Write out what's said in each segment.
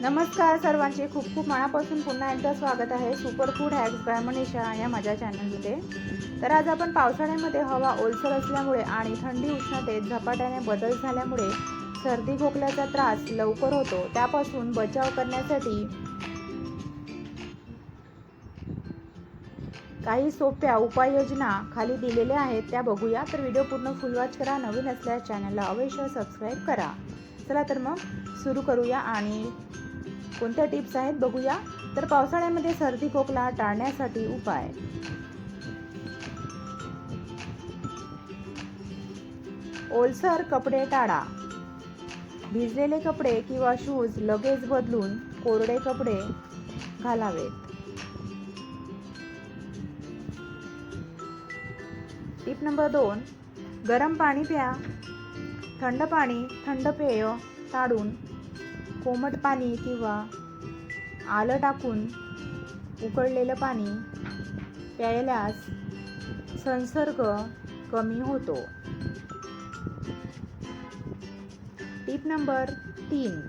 नमस्कार सर्वांचे. खूप खूप मनापासून पुन्हा एकदा स्वागत आहे. सुपर फूड हॅक्स बाय या माझ्या चॅनलमध्ये तर आज आपण पावसाळ्यामध्ये हवा ओलसर असल्यामुळे आणि थंडी उष्णतेत झपाट्याने बदल झाल्यामुळे सर्दी खोकल्याचा त्रास लवकर होतो. त्यापासून बचाव करण्यासाठी काही सोप्या उपाययोजना खाली दिलेल्या आहेत. त्या बघूया. तर व्हिडिओ पूर्ण फुलवाच करा. नवीन असल्यास चॅनलला अवश्य सबस्क्राईब करा. चला तर मग सुरू करूया आणि कोणत्या टिप्स आहेत बघूया. तर पावसाळ्यामध्ये सर्दी खोकला टाळण्यासाठी उपाय. ओलसर कपडे टाळा. भिजलेले कपडे किंवा शूज लगेच बदलून कोरडे कपडे घालावेत. टिप नंबर दोन गरम पाणी प्या. थंड पाणी थंड पेय टाळून कोमट पाणी किंवा आलं टाकून उकळलेलं पाणी प्यायल्यास संसर्ग कमी होतो. टीप नंबर तीन.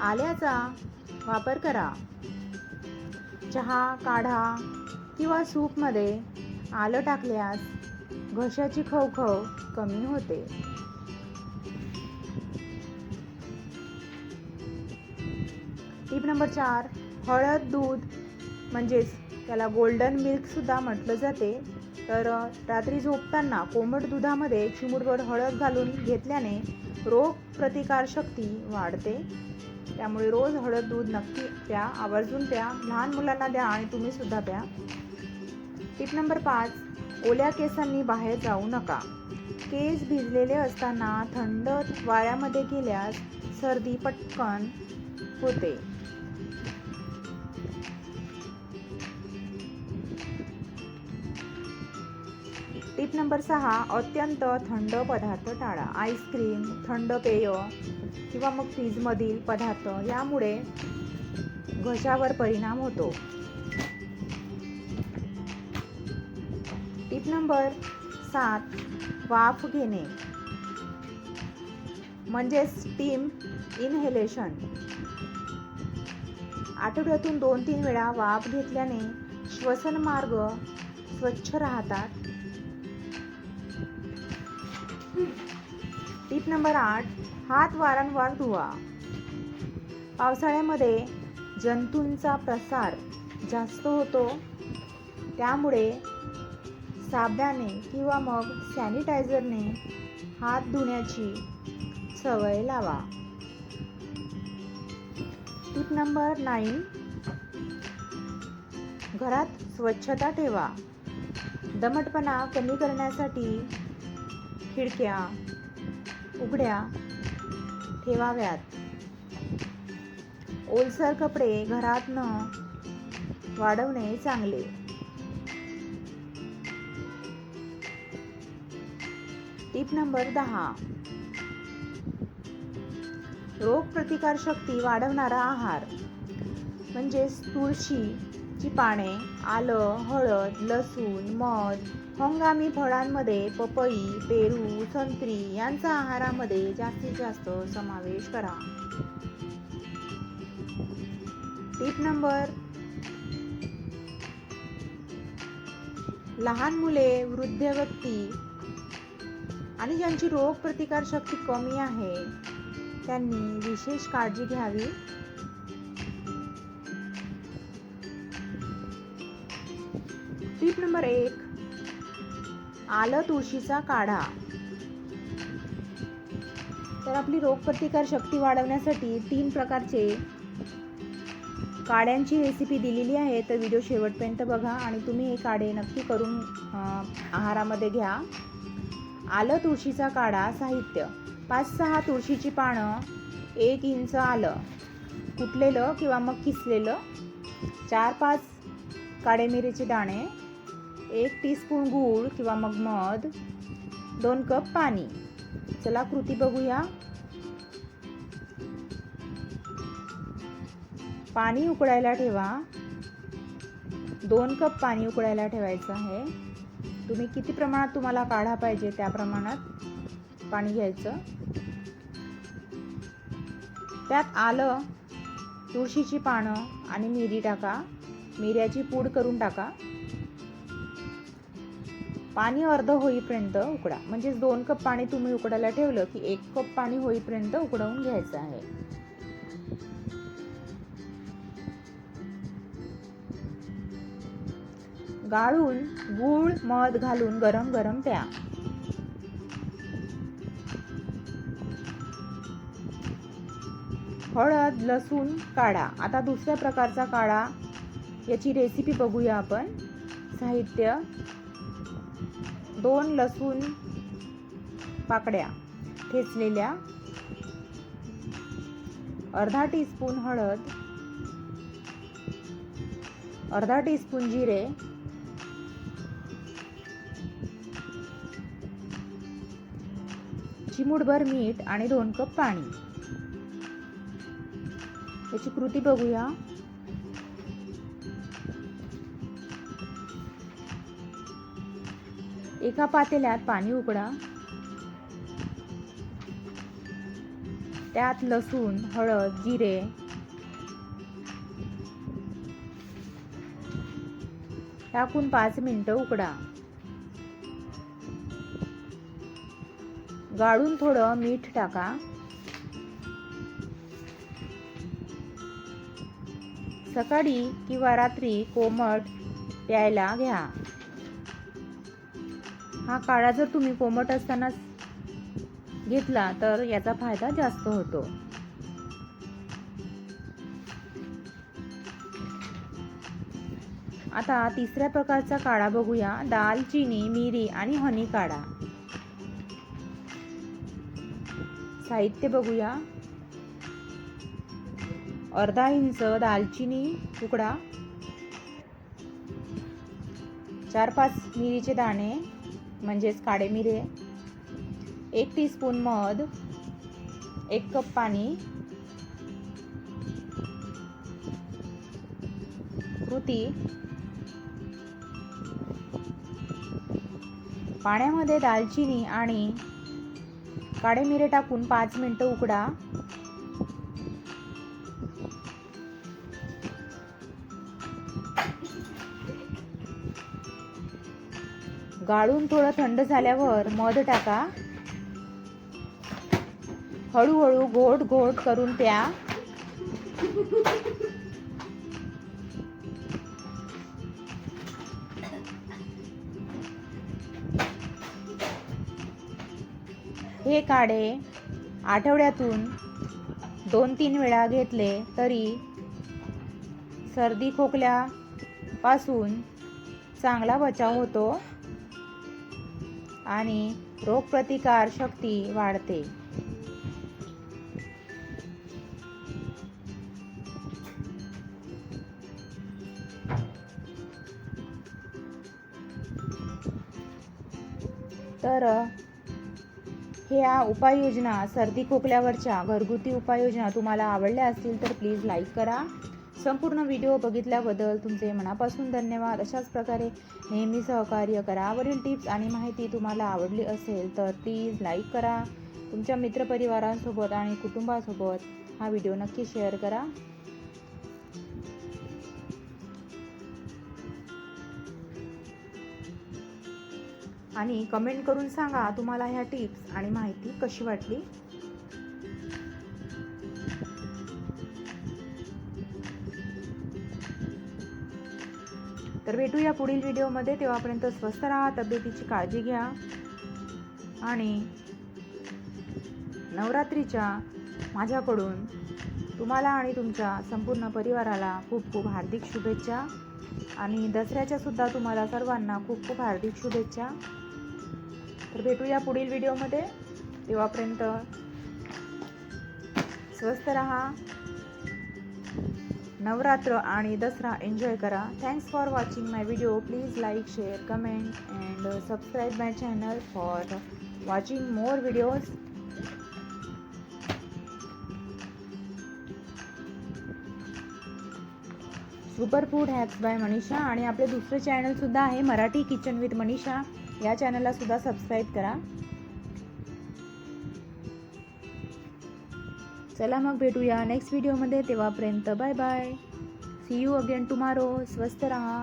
आल्याचा वापर करा. चहा काढा किंवा सूपमध्ये आलं टाकल्यास घशाची खवखव कमी होते. टीप नंबर चार हळद दूध म्हणजेच त्याला गोल्डन मिल्कसुद्धा म्हटलं जाते. तर रात्री झोपताना कोमट दुधामध्ये चिमूटभर हळद घालून घेतल्याने रोग प्रतिकारशक्ती वाढते. त्यामुळे रोज हळद दूध नक्की प्या आवर्जून प्या लहान मुलांना द्या आणि तुम्ही सुद्धा प्या. टिप नंबर पाच ओल्या केसांनी बाहेर जाऊ नका. केस भिजलेले असताना थंड वाऱ्यामध्ये गेल्यास सर्दी पटकन होते. टिप नंबर सहा अत्यंत थंड पदार्थ टाळा. आईस्क्रीम थंड पेय किंवा मग फ्रीजमधील पदार्थ यामुळे घशावर परिणाम होतो. टिप नंबर सात वाफ घेणे. म्हणजे स्टीम इनहेलेशन आठवड्यातून दोन तीन वेळा वाफ घेतल्याने श्वसन मार्ग स्वच्छ राहतात. टीप नंबर आठ हात वारंवार धुवा. पावसाळ्यामध्ये जंतूंचा प्रसार जास्त होतो. त्यामुळे साबणाने किंवा मग सॅनिटायझरने हात धुण्याची सवय लावा. टीप नंबर नाईन घरात स्वच्छता ठेवा. दमटपणा कमी करण्यासाठी खिडक्या उघड्या ठेवाव्यात. ओलसर कपडे घरात न वाढवणे चांगले. टीप नंबर दहा. रोग प्रतिकार शक्ती वाढवणारा आहार म्हणजेच तुळशीची पाने आलं हळद लसूण मध हंगामी फळांमध्ये पपई पेरू संत्री यांचा आहारामध्ये जास्तीत जास्त समावेश करा. टीप नंबर लहान मुले वृद्ध व्यक्ती आणि ज्यांची रोग प्रतिकार शक्ती कमी आहे त्यांनी विशेष काळजी घ्यावी. टीप नंबर एक. आलं तुळशीचा काढा. तर आपली रोगप्रतिकार शक्ती वाढवण्यासाठी तीन प्रकारचे काड्यांची रेसिपी दिलेली आहे. तर व्हिडिओ शेवटपर्यंत बघा आणि तुम्ही हे काढे नक्की करून आहारामध्ये घ्या. आलं तुळशीचा काढा साहित्य. पाच सहा तुळशीची पानं एक इंच आलं. कुटलेलं किंवा मग किसलेलं. चार पाच काळे मिरीचे दाणे. एक टीस्पून गूळ किंवा मग मध दोन कप पाणी. चला कृती बघूया. पाणी उकळायला ठेवा. दोन कप पाणी उकळायला ठेवायचं आहे. तुम्ही किती प्रमाणात तुम्हाला काढा पाहिजे त्या प्रमाणात पाणी घ्यायचं. त्यात आलं तुळशीची पानं आणि मिरी टाका. मिऱ्याची पूड करून टाका. पाणी अर्ध होईपर्यंत उकडा. म्हणजेच दोन कप पाणी तुम्ही उकडायला ठेवलं की एक कप पाणी होईपर्यंत उकडवून घ्यायचं आहे. गाळून गूळ मध घालून गरम गरम प्या. हळद लसूण काढा. आता दुसऱ्या प्रकारचा काढा. याची रेसिपी बघूया आपण. साहित्य. दोन लसूण पाकड्या ठेचलेल्या अर्धा टीस्पून हळद अर्धा टीस्पून जिरे चिमूटभर मीठ आणि दोन कप पाणी. याची कृती बघूया. एका पातेल्यात पाणी उकडा. त्यात लसूण हळद जिरे. टाकून पाच मिनटं उकडा. गाळून थोडं मीठ टाका. सकाळी किंवा रात्री कोमट प्यायला घ्या. हा काळा जर तुम्ही कोमट असताना घेतला तर याचा फायदा जास्त होतो. आता तिसऱ्या प्रकारचा काढा बघूया. दालचिनी मिरी आणि हनी काढा साहित्य बघूया. अर्धा इंच दालचिनी तुकडा. चार पाच मिरीचे दाणे. म्हणजेच काळे मिरे एक टीस्पून मध एक कप पाणी कृती. पाण्यामध्ये दालचिनी आणि काळे मिरे टाकून पाच मिनटं उकडा. गाळून थोडं थंड झाल्यावर मध टाका. हळूहळू घोट घोट करून प्या. हे काढे आठवड्यातून दोन तीन वेळा घेतले तरी सर्दी खोकल्यापासून चांगला बचाव होतो. आणि रोगप्रतिकार शक्ती वाढते. तर ह्या उपाययोजना सर्दी खोकल्यावरच्या घरगुती उपाययोजना तुम्हाला आवडल्या असतील तर प्लीज लाईक करा. संपूर्ण व्हिडिओ बघितल्याबद्दल तुमचे मनापासून धन्यवाद. अशाच प्रकारे नेहमी सहकार्य करा. वरील टिप्स आणि माहिती तुम्हाला आवडली असेल तर प्लीज लाईक करा. तुमच्या मित्रपरिवारांसोबत आणि कुटुंबासोबत हा व्हिडिओ नक्की शेअर करा. आणि कमेंट करून सांगा तुम्हाला ह्या टिप्स आणि माहिती कशी वाटली? तर भेटूया पुढील व्हिडिओमध्ये. तेव्हापर्यंत स्वस्त राहा तब्येतीची काळजी घ्या. आणि नवरात्रीच्या माझ्याकडून तुम्हाला आणि तुमच्या संपूर्ण परिवाराला खूप खूप हार्दिक शुभेच्छा. आणि दसऱ्याच्यासुद्धा तुम्हाला सर्वांना खूप खूप हार्दिक शुभेच्छा. तर भेटूया पुढील व्हिडिओमध्ये. तेव्हापर्यंत स्वस्त रहा. नवरात्र आणि दसरा एन्जॉय करा. Thanks for watching my video please like share comment and subscribe my channel for watching more videos super food hacks bye Manisha आणि आपले दुसरे चॅनलसुद्धा आहे मराठी किचन विथ मनीषा या चॅनलला सुद्धा सबस्क्राईब करा. चला मग भेटूया नेक्स्ट व्हिडिओमध्ये तेव्हापर्यंत bye bye see you again tomorrow स्वस्त राहा.